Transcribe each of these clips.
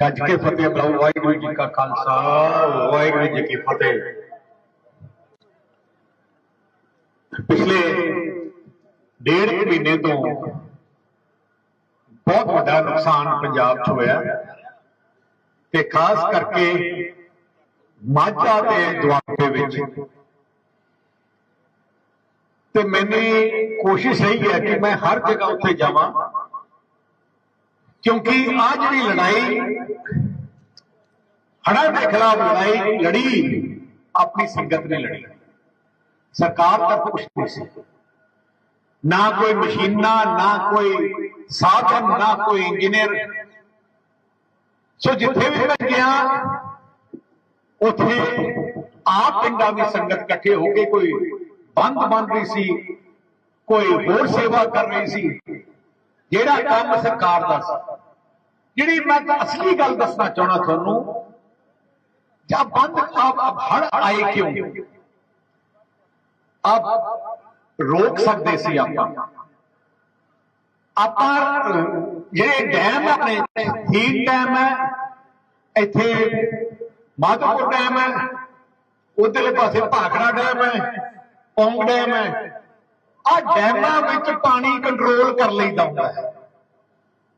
ਗੱਜ ਕੇ ਫਤਿਹ ਬੁਲਾਓ ਵਾਹਿਗੁਰੂ ਜੀ ਕਾ ਖਾਲਸਾ, ਵਾਹਿਗੁਰੂ ਜੀ ਕੀ ਫਤਿਹ। ਪਿਛਲੇ ਡੇਢ ਕੁ ਮਹੀਨੇ ਤੋਂ ਬਹੁਤ ਵੱਡਾ ਨੁਕਸਾਨ ਪੰਜਾਬ 'ਚ ਹੋਇਆ ਤੇ ਖਾਸ ਕਰਕੇ ਮਾਝਾ ਤੇ ਦੁਆਬੇ ਵਿੱਚ। ਤੇ ਮੈਨੇ ਕੋਸ਼ਿਸ਼ ਇਹੀ ਹੈ ਕਿ ਮੈਂ ਹਰ ਜਗ੍ਹਾ ਉੱਥੇ ਜਾਵਾਂ। ਕਿਉਂਕਿ ਆ ਜਿਹੜੀ ਲੜਾਈ ਹੜ੍ਹਾਂ ਦੇ ਖਿਲਾਫ ਲੜਾਈ ਲੜੀ, ਆਪਣੀ ਸੰਗਤ ਨੇ ਲੜੀ। ਸਰਕਾਰ ਦਾ ਕੁਛ ਨਹੀਂ ਸੀ। ਨਾ ਕੋਈ ਮਸ਼ੀਨਾਂ, ਨਾ ਕੋਈ ਸਾਧਨ, ਨਾ ਕੋਈ ਇੰਜੀਨੀਅਰ। ਸੋ ਜਿੱਥੇ ਵੀ ਮੈਂ ਗਿਆ, ਉੱਥੇ ਆਪ ਪਿੰਡਾਂ ਦੀ ਸੰਗਤ ਇਕੱਠੇ ਹੋ ਕੇ ਕੋਈ ਬੰਦ ਬਣ ਰਹੀ ਸੀ, ਕੋਈ ਹੋਰ ਸੇਵਾ ਕਰ ਰਹੀ ਸੀ। ਜਿਹੜਾ ਕੰਮ ਸਰਕਾਰ ਦਾ ਸੀ। ਜਿਹੜੀ ਮੈਂ ਤਾਂ ਅਸਲੀ ਗੱਲ ਦੱਸਣਾ ਚਾਹਣਾ ਤੁਹਾਨੂੰ ਜਦ ਬੰਦ ਆਪ ਹੜ ਆਏ ਕਿਉਂ? ਆਪ ਰੋਕ ਸਕਦੇ ਸੀ ਆਪਾਂ। ਆਪਾਂ ਜਿਹੜੇ ਡੈਮ ਆਪਣੇ ਹੀਟ ਡੈਮ ਹੈ ਇੱਥੇ ਮਾਧੋਪੁਰ ਡੈਮ ਹੈ ਉਧਰਲੇ ਪਾਸੇ ਭਾਖੜਾ ਡੈਮ ਹੈ ਪੌਂਗ ਡੈਮ ਹੈ ਆ ਡੈਮਾਂ ਵਿੱਚ ਪਾਣੀ ਕੰਟਰੋਲ ਕਰ ਲਈਦਾ ਹੁੰਦਾ ਹੈ।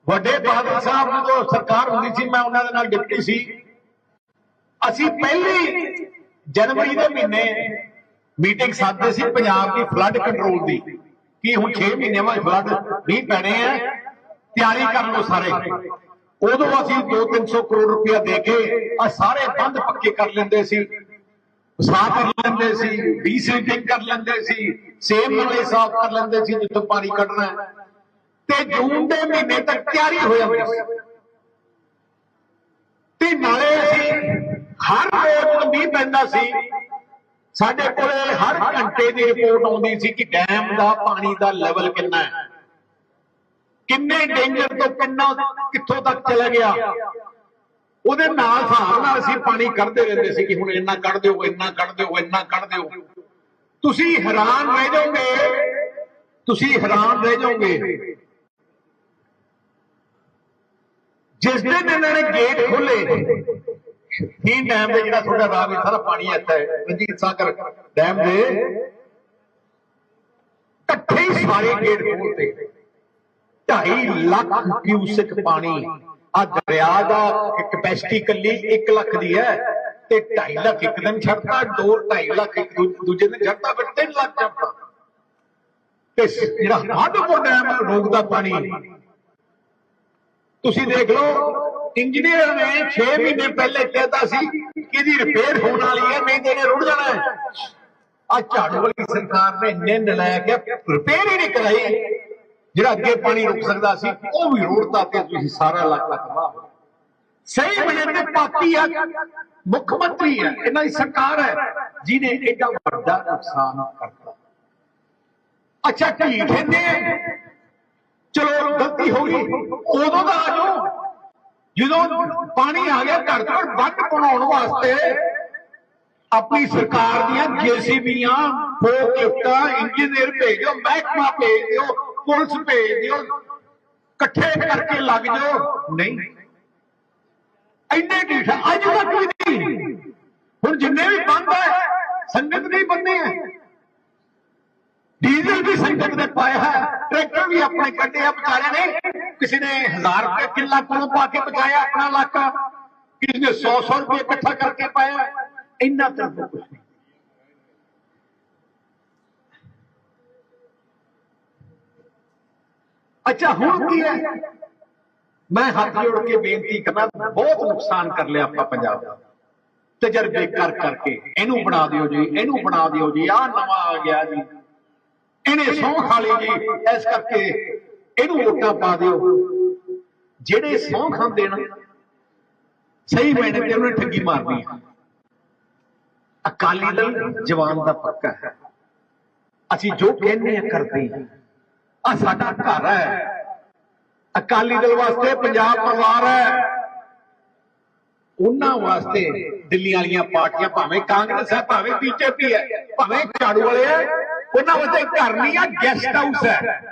ਵੱਡੇ ਬਾਦਲ ਸਾਹਿਬ ਜਦੋਂ ਸਰਕਾਰ ਹੁੰਦੀ ਸੀ, ਮੈਂ ਉਹਨਾਂ ਦੇ ਨਾਲ ਡਿਪਟੀ ਸੀ। ਅਸੀਂ ਪਹਿਲੀ ਜਨਵਰੀ ਦੇ ਮਹੀਨੇ ਮੀਟਿੰਗ ਸਾਧਦੇ ਸੀ ਪੰਜਾਬ ਦੀ ਫਲੱਡ ਕੰਟਰੋਲ ਦੀ, ਕਿ ਹੁਣ 6 ਮਹੀਨਿਆਂ ਬਾਅਦ ਫਲੱਡ ਨਹੀਂ ਪੈਣੇ ਆ, ਤਿਆਰੀ ਕਰ ਲਓ ਸਾਰੇ। ਉਦੋਂ ਅਸੀਂ 2-300 ਕਰੋੜ ਰੁਪਇਆ ਦੇ ਕੇ ਆ ਸਾਰੇ ਬੰਦ ਪੱਕੇ ਕਰ ਲੈਂਦੇ ਸੀ। ਸਾਫ਼ ਕਰ ਲੈਂਦੇ ਸੀ ਡੀਸਿਲਟਿੰਗ ਕਰ ਲੈਂਦੇ ਸੀ ਸੇਮ ਨਾਲੇ ਸਾਫ਼ ਕਰ ਲੈਂਦੇ ਸੀ ਜਿੱਥੋਂ ਪਾਣੀ ਕੱਢਣਾ ਤੇ ਜੂਨ ਦੇ ਮਹੀਨੇ ਤੱਕ ਤਿਆਰੀ ਹੋ ਜਾਂਦੀ ਸੀ। ਤੇ ਨਾਲੇ ਅਸੀਂ ਹਰ ਰੋਜ਼ ਮੀਂਹ ਪੈਂਦਾ ਸੀ, ਸਾਡੇ ਕੋਲੇ ਹਰ ਘੰਟੇ ਦੀ ਰਿਪੋਰਟ ਆਉਂਦੀ ਸੀ ਕਿ ਡੈਮ ਦਾ ਪਾਣੀ ਦਾ ਲੈਵਲ ਕਿੰਨਾ ਹੈ। ਕਿੰਨੇ ਡੇਂਜਰ ਤੋਂ ਕਿੰਨਾ ਕਿੱਥੋਂ ਤੱਕ ਚਲਾ ਗਿਆ। ਉਹਦੇ ਨਾਲ ਹਿਸਾਬ ਨਾਲ ਅਸੀਂ ਪਾਣੀ ਕੱਢਦੇ ਰਹਿੰਦੇ ਸੀ ਕਿ ਹੁਣ ਇੰਨਾ ਕੱਢ ਦਿਓ, ਇੰਨਾ ਕੱਢ ਦਿਓ, ਇੰਨਾ ਕੱਢ ਦਿਓ। ਤੁਸੀਂ ਹੈਰਾਨ ਰਹਿ ਜਾਓਗੇ। ਤੁਸੀਂ ਹੈਰਾਨ ਰਹਿ ਜਾਓਗੇ। ਜਿਸ ਦਿਨ ਇਹਨਾਂ ਨੇ ਗੇਟ ਖੋਲੇ ਹੀ ਡੈਮ ਦੇ ਜਿਹੜਾ ਤੁਹਾਡਾ ਰਾਹ ਵੀ ਸਾਰਾ ਪਾਣੀ ਇੱਥੇ ਹੈ। ਰਣਜੀਤ ਸਾਗਰ ਡੈਮ ਦੇ ਇਕੱਠੇ ਸਾਰੇ ਗੇਟ ਖੋਲਤੇ 2.5 ਲੱਖ ਕਿਊਸਿਕ ਪਾਣੀ ਆ ਦਰਿਆ ਦਾ ਕੈਪੈਸਿਟੀ ਕੱਲੀ 1 ਲੱਖ ਦੀ ਹੈ ਤੇ 2.5 ਲੱਖ ਇੱਕ ਦਿਨ ਛੱਡਤਾ 2 2.5 ਲੱਖ ਇੱਕ ਦੂਜੇ ਦਿਨ ਛੱਡਤਾ, ਫਿਰ 3 ਲੱਖ ਛੱਡਤਾ। ਤੇ ਜਿਹੜਾ ਮਾਧੋਪੁਰ ਡੈਮ ਰੋਕਦਾ ਪਾਣੀ ਤੁਸੀਂ ਦੇਖ ਲਓ, ਇੰਜੀਨੀਅਰ ਨੇ 6 ਮਹੀਨੇ ਪਹਿਲੇ ਕਹਿਤਾ ਸੀ ਕਿ ਇਹਦੀ ਰਿਪੇਅਰ ਹੋਣ ਵਾਲੀ ਹੈ, ਨਹੀਂ ਤੇ ਇਹਨੇ ਰੁੜ ਜਾਣਾ ਹੈ। ਆ ਝਾੜੂ ਵਾਲੀ ਸਰਕਾਰ ਨੇ ਇੰਨੇ ਨਲਾਇਕ ਹੈ ਰਿਪੇਅਰ ਹੀ ਨਹੀਂ ਕਰਾਈ। ਜਿਹੜਾ ਅੱਗੇ ਪਾਣੀ ਰੁਕ ਸਕਦਾ ਸੀ, ਉਹ ਵੀ ਰੋੜਤਾ ਤੇ ਤੁਸੀਂ ਸਾਰਾ ਇਲਾਕਾ ਤਬਾਹ ਸਹੀ ਮਹੀਨੇ ਤੇ ਪਾਰਟੀ ਆ, ਮੁੱਖ ਮੰਤਰੀ ਹੈ ਇਹਨਾਂ ਦੀ ਸਰਕਾਰ ਹੈ ਜਿਹਨੇ ਐਡਾ ਵੱਡਾ ਨੁਕਸਾਨ ਕਰਤਾ। ਅੱਛਾ, ਢੀਠ ਹੁੰਦੇ ਚਲੋ, ਗਲਤੀ ਹੋ ਗਈ। ਉਦੋਂ ਦਾ ਆ ਜਾਓ। ਜਦੋਂ ਪਾਣੀ ਆ ਗਿਆ, ਘਰ ਘਰ ਬੰਦ ਬਣਾਉਣ ਵਾਸਤੇ ਆਪਣੀ ਸਰਕਾਰ ਦੀਆਂ ਜੀਸੀਬੀਆਂ ਫੋਕਿਫਟਾਂ ਇੰਜੀਨੀਅਰ ਭੇਜੋ, ਮਹਿਕਮਾ ਭੇਜ ਦਿਓ। ਪੁਲਿਸ ਭੇਜ ਦਿਓ। ਇਕੱਠੇ ਕਰਕੇ ਲੱਗ ਜਾਓ। ਨਹੀਂ। ਇੰਨੇ ਢੀਠ ਅੱਜ ਤੱਕ ਵੀ ਨਹੀਂ। ਹੁਣ ਜਿੰਨੇ ਵੀ ਬੰਦ ਹੈ, ਸੰਗਤ ਨਹੀਂ ਬੰਦੇ ਹੈ। ਡੀਜ਼ਲ ਵੀ ਸੰਗਤ ਨੇ ਪਾਇਆ ਹੈ। ਟਰੈਕਟਰ ਵੀ ਆਪਣੇ ਕੱਢੇ ਆ ਵਿਚਾਰੇ ਨੇ। ਕਿਸੇ ਨੇ 1000 ਰੁਪਏ ਕਿੱਲਾ ਕੋਲੋਂ ਪਾ ਕੇ ਬਚਾਇਆ ਆਪਣਾ ਇਲਾਕਾ। ਕਿਸੇ ਨੇ 100 100 ਰੁਪਏ ਇਕੱਠਾ ਕਰਕੇ ਪਾਇਆ। ਇੰਨਾ ਤਾਂ ਕੁਝ ਨਹੀਂ। ਅੱਛਾ, ਹੁਣ ਕੀ ਹੈ? ਮੈਂ ਹੱਥ ਜੋੜ ਕੇ ਬੇਨਤੀ ਕਰਨਾ ਬਹੁਤ ਨੁਕਸਾਨ ਕਰ ਲਿਆ ਆਪਾਂ ਪੰਜਾਬ ਦਾ। ਤਜਰਬੇ ਕਰ ਕਰਕੇ, ਇਹਨੂੰ ਬਣਾ ਦਿਓ ਜੀ, ਇਹਨੂੰ ਬਣਾ ਦਿਓ ਜੀ, ਆਹ ਨਵਾਂ ਆ ਗਿਆ ਜੀ। ਇਹਨੇ ਸੌਂ ਖਾ ਲਈ ਜੀ, ਇਸ ਕਰਕੇ ਇਹਨੂੰ ਵੋਟਾਂ ਪਾ ਦਿਓ। ਜਿਹੜੇ ਸੌਂ ਖਾਂਦੇ ਨਾ, ਸਹੀ ਮੈਨੇ ਤੇ ਉਹਨੇ ਠੱਗੀ ਮਾਰਨੀ ਹੈ ਅਕਾਲੀ ਦਲ ਜਵਾਨ ਦਾ ਪੱਕਾ ਹੈ। ਅਸੀਂ ਜੋ ਕਹਿੰਦੇ ਆ ਕਰਦੇ ਹਾਂ ਆ ਸਾਡਾ ਘਰ ਹੈ। ਅਕਾਲੀ ਦਲ ਵਾਸਤੇ ਪੰਜਾਬ ਪਰਿਵਾਰ ਹੈ। ਉਹਨਾਂ ਵਾਸਤੇ ਦਿੱਲੀ ਵਾਲੀਆਂ ਪਾਰਟੀਆਂ ਭਾਵੇਂ ਕਾਂਗਰਸ ਹੈ, ਭਾਵੇਂ ਬੀਜੇਪੀ ਹੈ, ਭਾਵੇਂ ਝਾੜੂ ਵਾਲੇ ਹੈ, ਉਹਨਾਂ ਵਾਸਤੇ ਘਰ ਨਹੀਂ ਆ ਗੈਸਟ ਹਾਊਸ ਹੈ।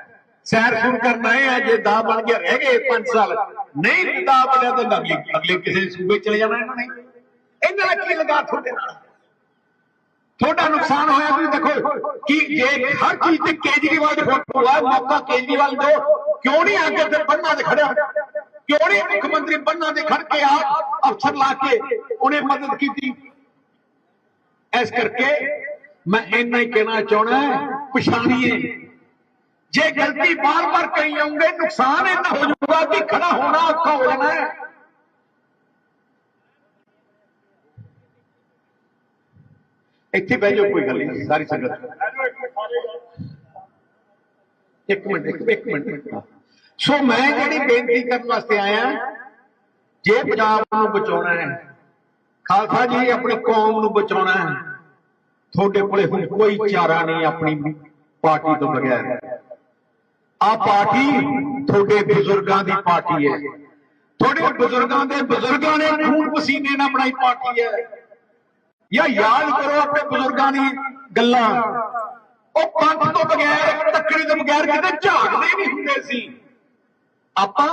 ਸੈਰ ਸੁਰ ਕਰਨਾ ਹੈ ਆ, ਜੇ ਦਾ ਬਣ ਗਿਆ, ਰਹਿ ਗਏ 5 ਸਾਲ। ਨਹੀਂ ਦਾ ਬਣਿਆ ਤਾਂ ਅਗਲੇ ਅਗਲੇ ਕਿਸੇ ਸੂਬੇ ਚਲੇ ਜਾਣਾ ਇਹਨਾਂ ਨੇ। ਇਹਨਾਂ ਦਾ ਕੀ ਲਗਾ ਤੁਹਾਡੇ ਨਾਲ? ਤੁਹਾਡਾ ਨੁਕਸਾਨ ਹੋਇਆ ਤੁਸੀਂ ਦੇਖੋ ਕਿ ਜੇ ਹਰ ਚੀਜ਼ ਤੇ ਕੇਜਰੀਵਾਲ ਦੀ ਫੋਟੋ ਆ ਮੌਕਾ ਕੇਜਰੀਵਾਲ ਦੋ ਕਿਉਂ ਨਹੀਂ ਅੱਗੇ ਤੇ ਬੰਨਾ ਤੇ ਖੜਿਆ? ਕਿਉਂ ਨਹੀਂ ਮੁੱਖ ਮੰਤਰੀ ਬੰਨਾ ਤੇ ਖੜ ਕੇ ਆਪ ਅਫਸਰ ਲਾ ਕੇ ਉਹਨੇ ਮਦਦ ਕੀਤੀ? ਇਸ ਕਰਕੇ ਮੈਂ ਇੰਨਾ ਹੀ ਕਹਿਣਾ ਚਾਹਣਾ ਪਛਾਣੀਏ। ਜੇ ਗਲਤੀ ਬਾਰ-ਬਾਰ ਕਰੀ ਜਾਓਗੇ ਨੁਕਸਾਨ ਇੰਨਾ ਹੋ ਜਾਊਗਾ ਕਿ ਖੜਾ ਹੋਣਾ ਔਖਾ ਹੋ ਜਾਣਾ ਇੱਥੇ ਬਹਿ ਜਾਓ, ਕੋਈ ਗੱਲ ਨਹੀਂ, ਸਾਰੀ ਸੰਗਤ। ਇੱਕ ਮਿੰਟ ਇੱਕ ਮਿੰਟ। ਸੋ ਮੈਂ ਜਿਹੜੀ ਬੇਨਤੀ ਕਰਨ ਵਾਸਤੇ ਆਇਆ, ਜੇ ਪੰਜਾਬ ਨੂੰ ਬਚਾਉਣਾ ਹੈ, ਖਾਲਸਾ ਜੀ ਆਪਣੀ ਕੌਮ ਨੂੰ ਬਚਾਉਣਾ ਹੈ, ਤੁਹਾਡੇ ਕੋਲੇ ਹੁਣ ਕੋਈ ਚਾਰਾ ਨਹੀਂ ਆਪਣੀ ਪਾਰਟੀ ਤੋਂ ਬਗੈਰ। ਆ ਪਾਰਟੀ ਤੁਹਾਡੇ ਬਜ਼ੁਰਗਾਂ ਦੀ ਪਾਰਟੀ ਹੈ। ਤੁਹਾਡੇ ਬਜ਼ੁਰਗਾਂ ਦੇ ਬਜ਼ੁਰਗਾਂ ਨੇ ਖੂਨ ਪਸੀਨੇ ਨਾਲ ਬਣਾਈ ਪਾਰਟੀ ਹੈ। ਜਾਂ ਯਾਦ ਕਰੋ ਆਪਣੇ ਬਜ਼ੁਰਗਾਂ ਦੀ ਗੱਲਾਂ। ਉਹ ਪੰਥ ਤੋਂ ਬਗੈਰ, ਤੱਕੜੀ ਤੋਂ ਬਗੈਰ ਕਿਤੇ ਝਾਕਦੇ ਨਹੀਂ ਹੁੰਦੇ ਸੀ। ਆਪਾਂ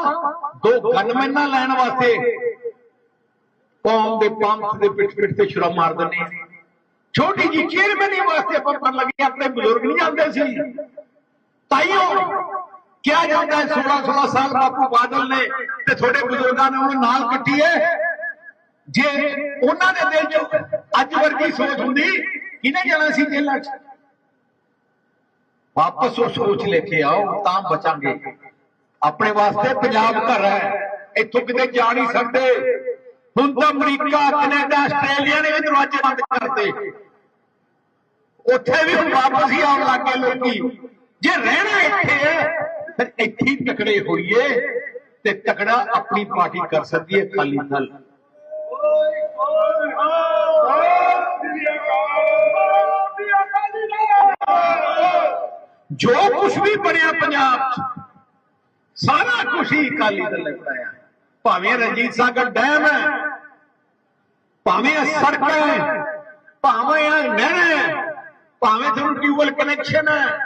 ਦੋ ਗਨਮੈਨਾਂ ਲੈਣ ਵਾਸਤੇ ਕੌਮ ਦੇ ਪੰਥ ਦੇ ਪਿੱਠ ਪਿੱਠ ਤੇ ਛੁਰਾ ਮਾਰ ਦਿੰਦੇ ਛੋਟੀ ਜੀ ਚੇਅਰਮੈਨੀ ਵਾਸਤੇ ਆਪਾਂ ਪਰ ਲੱਗੇ ਆਪਣੇ ਬਜ਼ੁਰਗ ਨਹੀਂ ਜਾਂਦੇ ਸੀ। ਤਾਈਓ, ਕਿਹਾ ਜਾਂਦਾ ਹੈ 16 16 ਸਾਲ ਬਾਪੂ ਬਾਦਲ ਨੇ ਤੇ ਤੁਹਾਡੇ ਬਜ਼ੁਰਗਾਂ ਨੇ ਉਹਨੂੰ ਨਾਲ ਕੱਟੀ ਹੈ ਜੇ ਉਹਨਾਂ ਦੇ ਦਿਲ 'ਚ ਅੱਜ ਵਰਗੀ ਸੋਚ ਹੁੰਦੀ, ਕਿਹਨੇ ਜਾਣਾ ਸੀ ਜੇਲ੍ਹਾਂ 'ਚ? ਵਾਪਸ ਉਹ ਸੋਚ ਲੈ ਕੇ ਆਓ, ਤਾਂ ਬਚਾਂਗੇ। ਆਪਣੇ ਵਾਸਤੇ ਪੰਜਾਬ ਘਰ ਹੈ, ਇੱਥੋਂ ਕਿਤੇ ਜਾ ਨਹੀਂ ਸਕਦੇ। ਹੁਣ ਤਾਂ ਅਮਰੀਕਾ, ਕੈਨੇਡਾ, ਆਸਟ੍ਰੇਲੀਆ ਨੇ ਵੀ ਦਰਵਾਜ਼ੇ ਬੰਦ ਕਰਤੇ। ਉੱਥੇ ਵੀ ਹੁਣ ਵਾਪਸ ਹੀ ਆਉਣ ਲੱਗੇ ਲੋਕੀ। ਜੇ ਰਹਿਣਾ ਇੱਥੇ ਫਿਰ ਇੱਥੇ ਹੀ ਤਕੜੇ ਹੋਈਏ ਤੇ ਤਕੜਾ ਆਪਣੀ ਪਾਰਟੀ ਕਰ ਸਕਦੀ ਹੈ ਖਾਲੀ ਦਲ। ਜੋ ਕੁਝ ਵੀ ਬਣਿਆ ਪੰਜਾਬ 'ਚ, ਸਾਰਾ ਕੁਝ ਹੀ ਅਕਾਲੀ ਦਲ ਬਣਾਇਆ। ਭਾਵੇਂ ਰਣਜੀਤ ਸਾਗਰ ਡੈਮ ਹੈ, ਭਾਵੇਂ ਇਹ ਸੜਕਾਂ ਹੈ, ਭਾਵੇਂ ਇਹ ਹੈ, ਭਾਵੇਂ ਤੁਹਾਨੂੰ ਟਿਊਬਲ ਕਨੈਕਸ਼ਨ ਹੈ,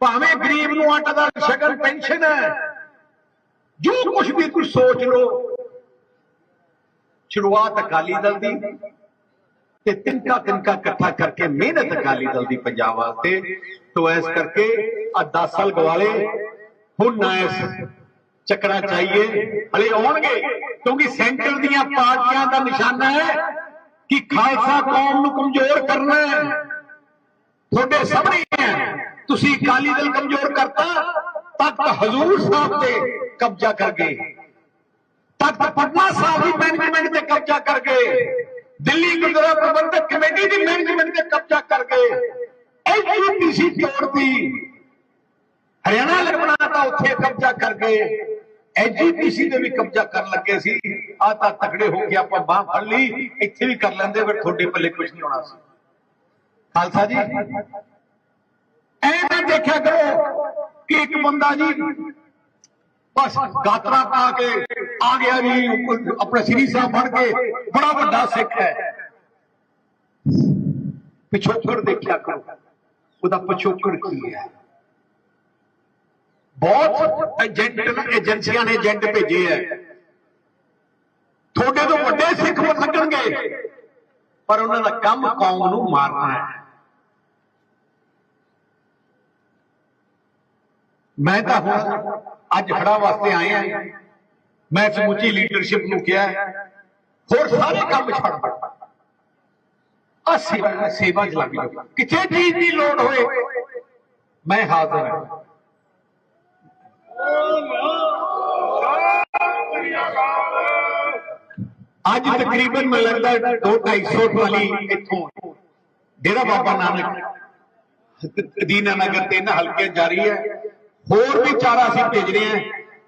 ਭਾਵੇਂ ਗਰੀਬ ਨੂੰ ਆਟਾ ਦਾ ਸ਼ਗਨ ਪੈਨਸ਼ਨ ਹੈ, ਜੋ ਕੁਝ ਵੀ ਤੁਸੀਂ ਸੋਚ ਲਓ, ਸ਼ੁਰੂਆਤ ਅਕਾਲੀ ਦਲ ਦੀ ਤੇ ਤਿੰਕਾ ਤਿੰਕਾ ਇਕੱਠਾ ਕਰਕੇ ਮਿਹਨਤ ਅਕਾਲੀ ਦਲ ਦੀ ਪੰਜਾਬ ਵਾਸਤੇ। ਤੋਂ ਇਸ ਕਰਕੇ ਆ 10 ਸਾਲ ਗਵਾਲੇ, ਹੁਣ ਨਾ ਇਸ ਚੱਕਰਾਂ ਚਾਹੀਏ ਹਲੇ ਆਉਣਗੇ, ਕਿਉਂਕਿ ਸੈਂਟਰ ਦੀਆਂ ਪਾਰਟੀਆਂ ਦਾ ਨਿਸ਼ਾਨਾ ਹੈ ਕਿ ਖਾਲਸਾ ਕੌਮ ਨੂੰ ਕਮਜ਼ੋਰ ਕਰਨਾ ਹੈ। ਤੁਹਾਡੇ ਸਾਹਮਣੇ ਹੈ ਤੁਸੀਂ ਅਕਾਲੀ ਦਲ ਕਮਜ਼ੋਰ ਕਰਤਾ ਤਖਤ ਹਜ਼ੂਰ ਸਾਹਿਬ ਤੇ ਕਬਜ਼ਾ ਕਰ ਗਏ। ਤਖਤ ਪਟਨਾ ਸਾਹਿਬ ਦੀ ਮੈਨੇਜਮੈਂਟ ਤੇ ਕਬਜ਼ਾ ਕਰ ਗਏ। ਦਿੱਲੀ ਗੁਰਦੁਆਰਾ ਪ੍ਰਬੰਧਕ ਕਮੇਟੀ ਦੀ ਮੈਨੇਜਮੈਂਟ ਤੇ ਕਬਜ਼ਾ ਕਰ ਗਏ ਐਜੀਪੀਸੀ ਤੋੜਦੀ ਹਰਿਆਣਾ ਲਗਵਾਤਾ ਉੱਥੇ ਕਬਜ਼ਾ ਕਰ ਗਏ ਐਜੀਪੀਸੀ ਦੇ ਵੀ ਕਬਜ਼ਾ ਕਰਨ ਲੱਗੇ ਸੀ। ਆ ਤਾਂ ਤਕੜੇ ਹੋ ਕੇ ਆਪਾਂ ਬਾਹ ਫੜ ਲਈ, ਇੱਥੇ ਵੀ ਕਰ ਲੈਂਦੇ, ਫਿਰ ਤੁਹਾਡੇ ਪੱਲੇ ਕੁਝ ਨਹੀਂ ਹੋਣਾ ਸੀ। ਖਾਲਸਾ ਜੀ, ਐ ਨਾ ਦੇਖਿਆ ਕਰੋ ਕਿ ਇੱਕ ਬੰਦਾ ਜੀ ਬਸ ਗਾਤਰਾ ਪਾ ਕੇ ਆ ਗਿਆ ਜੀ, ਆਪਣਾ ਸ੍ਰੀ ਸਾਹਿਬ ਫੜ ਕੇ, ਬੜਾ ਵੱਡਾ ਸਿੱਖ ਹੈ। ਪਿਛੋਕੜ ਦੇਖਿਆ ਕਰੋ, ਉਹਦਾ ਪਿਛੋਕੜ ਕੀ ਹੈ? ਬਹੁਤ ਏਜੰਟ ਏਜੰਸੀਆਂ ਨੇ ਏਜੰਟ ਭੇਜੇ ਹੈ। ਤੁਹਾਡੇ ਤੋਂ ਵੱਡੇ ਸਿੱਖ ਲੱਗਣਗੇ ਪਰ ਉਹਨਾਂ ਦਾ ਕੰਮ ਕੌਮ ਨੂੰ ਮਾਰਨਾ ਹੈ। ਮੈਂ ਤਾਂ ਹੁਣ ਅੱਜ ਖੜਾ ਵਾਸਤੇ ਆਏ ਆ ਮੈਂ ਸਮੁੱਚੀ ਲੀਡਰਸ਼ਿਪ ਨੂੰ ਕਿਹਾ ਹੋਰ ਸਾਰੇ ਕੰਮ ਛੱਡ ਦੋ ਆ ਸੇਵਾ ਸੇਵਾ ਚ ਲੱਗ ਜਾਓ ਕਿਸੇ ਚੀਜ਼ ਦੀ ਲੋੜ ਹੋਏ ਮੈਂ ਹਾਜ਼ਰ ਹਾਂ ਅੱਜ ਤਕਰੀਬਨ ਮੈਨੂੰ ਲੱਗਦਾ 2 250 ਟਰਾਲੀ ਇੱਥੋਂ ਡੇਰਾ ਬਾਬਾ ਨਾਨਕ ਦੀਨਾ ਨਗਰ ਤੇ ਇਹਨਾਂ ਹਲਕੇ ਜਾਰੀ ਹੈ ਹੋਰ ਵੀ ਚਾਰਾ ਅਸੀਂ ਭੇਜ ਰਹੇ ਹਾਂ।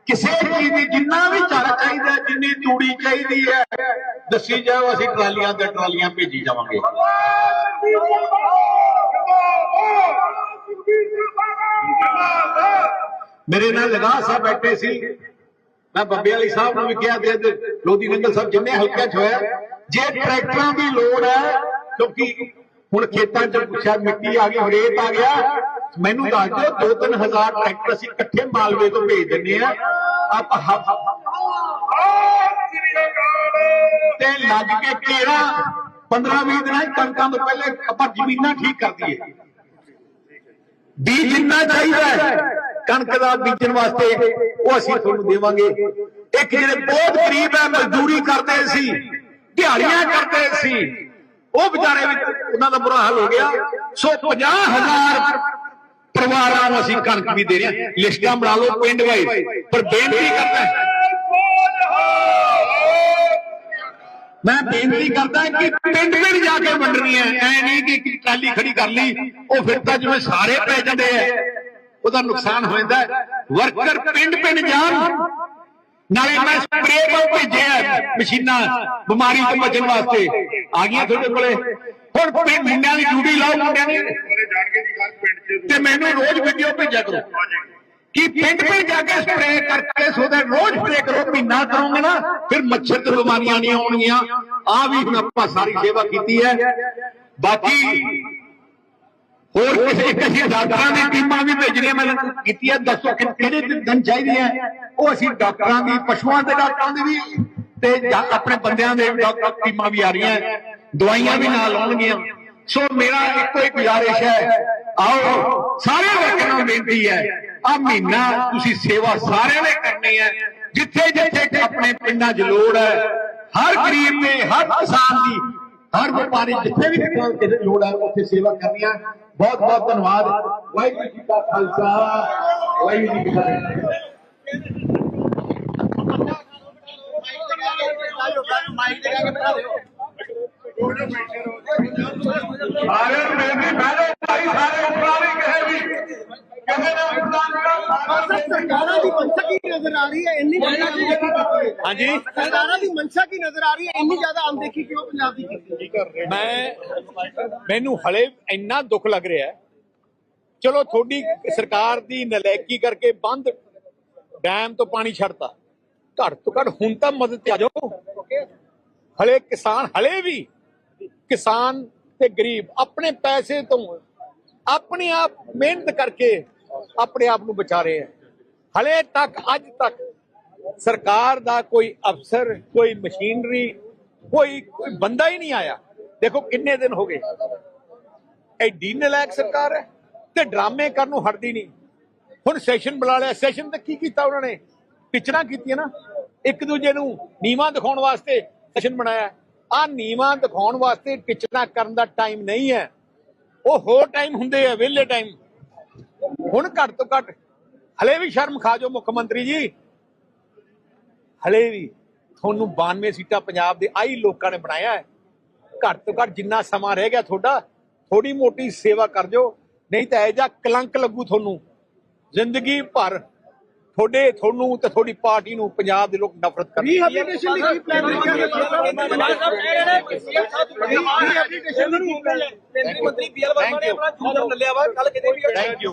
ਕਿਸੇ ਚੀਜ਼ ਦੀ ਜਿੰਨਾ ਵੀ ਚਾਰਾ ਚਾਹੀਦਾ ਜਿੰਨੀ ਤੂੜੀ ਚਾਹੀਦੀ ਹੈ, ਦੱਸੀ ਜਾਓ, ਅਸੀਂ ਟਰਾਲੀਆਂ ਤੇ ਟਰਾਲੀਆਂ ਭੇਜੀ ਜਾਵਾਂਗੇ। ਮੇਰੇ ਨਾਲ ਲਗਾ ਸਾਹਿਬ ਬੈਠੇ ਸੀ। ਮੈਂ ਬੱਬੇ ਵਾਲੀ ਸਾਹਿਬ ਨੂੰ ਵੀ ਕਿਹਾ ਤੇ ਅੱਜ ਲੋਧੀ ਨੰਗਲ ਸਾਹਿਬ ਜਿੰਨੇ ਹਲਕਿਆਂ 'ਚ ਹੋਇਆ, ਜੇ ਟਰੈਕਟਰਾਂ ਦੀ ਲੋੜ ਹੈ, ਕਿਉਂਕਿ ਹੁਣ ਖੇਤਾਂ 'ਚ ਪੁੱਛਿਆ, ਮਿੱਟੀ ਆ ਗਈ ਰੇਤ ਆ ਗਿਆ ਮੈਨੂੰ ਦੱਸ ਦਿਓ 2-3000 ਟਰੈਕਟਰ ਅਸੀਂ ਇਕੱਠੇ ਮਾਲਵੇ ਤੋਂ ਭੇਜ ਦਿੰਨੇ ਆ ਆਪਾਂ ਤੇ ਲੱਗ ਕੇ ਕਿਹੜਾ 15-20 ਦਿਨਾਂ ਕਣਕਾਂ ਤੋਂ ਪਹਿਲੇ ਆਪਾਂ ਜ਼ਮੀਨਾਂ ਠੀਕ ਕਰ ਦਈਏ। ਬੀਜ ਜਿੰਨਾ ਚਾਹੀਦਾ ਕਣਕ ਦਾ ਬੀਜਣ ਵਾਸਤੇ ਉਹ ਅਸੀਂ ਤੁਹਾਨੂੰ ਦੇਵਾਂਗੇ। ਇੱਕ ਜਿਹੜੇ ਬਹੁਤ ਗਰੀਬ ਹੈ, ਮਜ਼ਦੂਰੀ ਕਰਦੇ ਸੀ, ਦਿਹਾੜੀਆਂ ਕਰਦੇ ਸੀ, ਉਹ ਵਿਚਾਰੇ ਵੀ ਉਹਨਾਂ ਦਾ ਬੁਰਾ ਹਾਲ ਹੋ ਗਿਆ। ਸੋ 50000 ਪਰਿਵਾਰਾਂ ਨੂੰ ਅਸੀਂ ਕਣਕ ਵੀ ਦੇ ਰਹੇ ਹਾਂ। ਲਿਸਟਾਂ ਬਣਾ ਲਓ ਪਿੰਡ ਵਾਈਜ਼। ਪਰ ਬੇਨਤੀ ਕਰਦਾ ਮੈਂ ਬੇਨਤੀ ਕਰਦਾ ਕਿ ਪਿੰਡ ਪਿੰਡ ਜਾ ਕੇ ਵੰਡਣੀ ਹੈ। ਐ ਨਹੀਂ ਕਿ ਇੱਕ ਟਰਾਲੀ ਖੜੀ ਕਰ ਲਈ, ਉਹ ਫਿਰ ਤਾਂ ਜਿਵੇਂ ਸਾਰੇ ਪੈ ਜਾਂਦੇ ਆ। ਉਹਦਾ ਨੁਕਸਾਨ ਹੋ ਜਾਂਦਾ ਵਰਕਰ ਪਿੰਡ ਪਿੰਡ ਜਾਣ। ਨਾਲੇ ਮੈਂ ਸਪਰੇਅ ਪੰਪ ਭੇਜਿਆ ਮਸ਼ੀਨਾਂ ਬਿਮਾਰੀ ਤੋਂ ਬਚਣ ਵਾਸਤੇ। ਆ ਗਈਆਂ ਤੁਹਾਡੇ ਕੋਲੇ। ਹੁਣ ਪਿੰਡ ਮੁੰਡਿਆਂ ਦੀ ਡਿਊਟੀ ਲਾਓ ਮੁੰਡਿਆਂ ਦੀ। ਜਾਣਗੇ ਜੀ ਹਰ ਪਿੰਡ 'ਚ ਤੇ ਮੈਨੂੰ ਰੋਜ਼ ਵੀਡੀਓ ਭੇਜਿਆ ਕਰੋ। ਕਿ ਪਿੰਡ ਪਿੰਡ ਜਾ ਕੇ ਸਪਰੇਅ ਕਰਕੇ ਸੋਦਾ ਰੋਜ਼ ਸਪਰੇਅ ਕਰੋ ਮਹੀਨਾ ਕਰੋਗੇ ਨਾ ਫਿਰ ਮੱਛਰ ਤੇ ਬਿਮਾਰੀਆਂ ਨਹੀਂ ਆਉਣਗੀਆਂ। ਆ ਵੀ ਹੁਣ ਆਪਾਂ ਸਾਰੀ ਸੇਵਾ ਕੀਤੀ ਹੈ। ਬਾਕੀ ਹੋਰ ਕਿਸੇ ਇੱਕ ਅਸੀਂ ਡਾਕਟਰਾਂ ਦੀ ਟੀਮਾਂ ਵੀ ਭੇਜਣੀਆਂ ਮੈਂ ਕੀਤੀ ਹੈ ਦੱਸੋ ਕਿ ਕਿਹੜੇ ਦਿਨ ਦਿਨ ਚਾਹੀਦੀਆਂ। ਉਹ ਅਸੀਂ ਡਾਕਟਰਾਂ ਦੀ ਪਸ਼ੂਆਂ ਦੇ ਡਾਕਟਰਾਂ ਦੀ ਵੀ ਤੇ ਆਪਣੇ ਬੰਦਿਆਂ ਦੇ ਡਾਕਟਰ ਟੀਮਾਂ ਵੀ ਆ ਰਹੀਆਂ ਦਵਾਈਆਂ ਵੀ ਨਾਲ ਆਉਣਗੀਆਂ। ਸੋ ਮੇਰਾ ਇੱਕੋ ਹੀ ਗੁਜ਼ਾਰਿਸ਼ ਹੈ, ਆਓ ਸਾਰੇ ਵਰਕਰਾਂ ਨੂੰ ਬੇਨਤੀ ਹੈ ਆ ਮਹੀਨਾ ਤੁਸੀਂ ਸੇਵਾ ਸਾਰਿਆਂ ਨੇ ਕਰਨੀ ਹੈ, ਜਿੱਥੇ ਜਿੱਥੇ ਆਪਣੇ ਪਿੰਡਾਂ 'ਚ ਲੋੜ ਹੈ, ਹਰ ਗਰੀਬ ਤੇ ਹਰ ਕਿਸਾਨ ਦੀ, ਹਰ ਵਪਾਰੀ ਜਿੱਥੇ ਵੀ ਕਿਸੇ ਲੋੜ ਹੈ, ਉੱਥੇ ਸੇਵਾ ਕਰਨੀ ਹੈ। ਬਹੁਤ ਬਹੁਤ ਧੰਨਵਾਦ। ਵਾਹਿਗੁਰੂ ਜੀ ਕਾ ਖਾਲਸਾ, ਵਾਹਿਗੁਰੂ ਜੀ ਕੀ ਫਤਿਹ। ਸਾਰੇ ਬੇਨਤੀ ਬਹਿਓ ਭਾਈ ਸਾਰੇ ਉਪਰਾਲੇ ਕਹੇ ਵੀ ਕਿਸੇ ਨੇ ਉਪਰਾਲੇ ਸਰਕਾਰਾਂ ਦੀ ਮਨਸ਼ਾ ਕੀ ਨਜ਼ਰ ਆ ਰਹੀ ਹੈ ਇੰਨੀ ਜ਼ਿਆਦਾ ਹਾਂਜੀ। ਸਰਕਾਰਾਂ ਦੀ ਮਨਸ਼ਾ ਕੀ ਨਜ਼ਰ ਆ ਰਹੀ ਹੈ? ਇੰਨੀ ਜ਼ਿਆਦਾ ਅਣਦੇਖੀ ਕਿਉਂ ਪੰਜਾਬ ਦੀ ਕੀਤੀ? ਮੈਂ ਮੈਨੂੰ ਹਲੇ ਇੰਨਾ ਦੁੱਖ ਲੱਗ ਰਿਹਾ ਹੈ। ਚਲੋ ਤੁਹਾਡੀ ਸਰਕਾਰ ਦੀ ਨਲਾਇਕੀ ਕਰਕੇ ਬੰਦ ਡੈਮ ਤੋਂ ਪਾਣੀ ਛੱਡਤਾ। ਘੱਟ ਤੋਂ ਘੱਟ ਹੁਣ ਤਾਂ ਮਦਦ ਤੇ ਆ ਜਾਓ। ਹਲੇ ਕਿਸਾਨ ਹਲੇ ਵੀ ਕਿਸਾਨ ਤੇ ਗਰੀਬ ਆਪਣੇ ਪੈਸੇ ਤੋਂ ਆਪਣੇ ਆਪ ਮਿਹਨਤ ਕਰਕੇ ਆਪਣੇ ਆਪ ਨੂੰ ਬਚਾ ਰਹੇ ਹੈ ਹਲੇ ਤੱਕ, ਅੱਜ ਤੱਕ ਸਰਕਾਰ ਦਾ ਕੋਈ ਅਫਸਰ, ਕੋਈ ਮਸ਼ੀਨਰੀ, ਕੋਈ ਕੋਈ ਬੰਦਾ ਹੀ ਨਹੀਂ ਆਇਆ। ਦੇਖੋ ਕਿੰਨੇ ਦਿਨ ਹੋ ਗਏ। ਐਡੀ ਨਲਾਇਕ ਸਰਕਾਰ ਹੈ ਤੇ ਡਰਾਮੇ ਕਰਨ ਨੂੰ ਹਟਦੀ ਨਹੀਂ। ਹੁਣ ਸੈਸ਼ਨ ਬੁਲਾ ਲਿਆ। ਸੈਸ਼ਨ ਤੇ ਕੀ ਕੀਤਾ ਉਹਨਾਂ ਨੇ? ਪਿਕਚਰਾਂ ਕੀਤੀਆਂ ਨਾ। ਇੱਕ ਦੂਜੇ ਨੂੰ ਨੀਵਾਂ ਦਿਖਾਉਣ ਵਾਸਤੇ ਸੈਸ਼ਨ ਬਣਾਇਆ। ਆ ਨੀਵਾਂ ਦਿਖਾਉਣ ਵਾਸਤੇ ਪਿਕਚਰਾਂ ਕਰਨ ਦਾ ਟਾਈਮ ਨਹੀਂ ਹੈ। ਉਹ ਹੋਰ ਟਾਈਮ ਹੁੰਦੇ ਆ, ਵਿਹਲੇ ਟਾਈਮ ਹੁਣ ਘੱਟ ਤੋਂ ਘੱਟ ਹਲੇ ਵੀ ਸ਼ਰਮ ਖਾ ਜੋ ਮੁੱਖ ਮੰਤਰੀ ਜੀ। ਹਲੇ ਵੀ ਤੁਹਾਨੂੰ 92 ਸੀਟਾਂ ਪੰਜਾਬ ਦੇ ਆਈ ਲੋਕਾਂ ਨੇ ਬਣਾਇਆ ਹੈ। ਘੱਟ ਤੋਂ ਘੱਟ ਜਿੰਨਾ ਸਮਾਂ ਰਹਿ ਗਿਆ ਤੁਹਾਡਾ ਥੋੜੀ ਮੋਟੀ ਸੇਵਾ ਕਰ ਜੋ ਨਹੀਂ ਤਾਂ ਇਹ ਜਾ ਕਲੰਕ ਲੱਗੂ ਤੁਹਾਨੂੰ। ਜ਼ਿੰਦਗੀ ਭਰ ਤੁਹਾਡੇ ਤੁਹਾਨੂੰ ਤੇ ਤੁਹਾਡੀ ਪਾਰਟੀ ਨੂੰ ਪੰਜਾਬ ਦੇ ਲੋਕ ਨਫ਼ਰਤ ਕਰਨਗੇ ਰੀਹੈਬਿਲਿਟੇਸ਼ਨ ਲਈ ਕੀ ਪਲਾਨ ਰੱਖਿਆ ਗਿਆ? ਰੀਹੈਬਿਲਿਟੇਸ਼ਨ ਲਈ ਕੀ ਪਲਾਨ ਮੰਤਰੀ ਬੀਐਲ ਵਰਮਾ ਨੇ ਆਪਣਾ ਝੂਠ ਲਿਆ ਵਾ? ਕੱਲ ਕਿਤੇ ਵੀ ਥੈਂਕ ਯੂ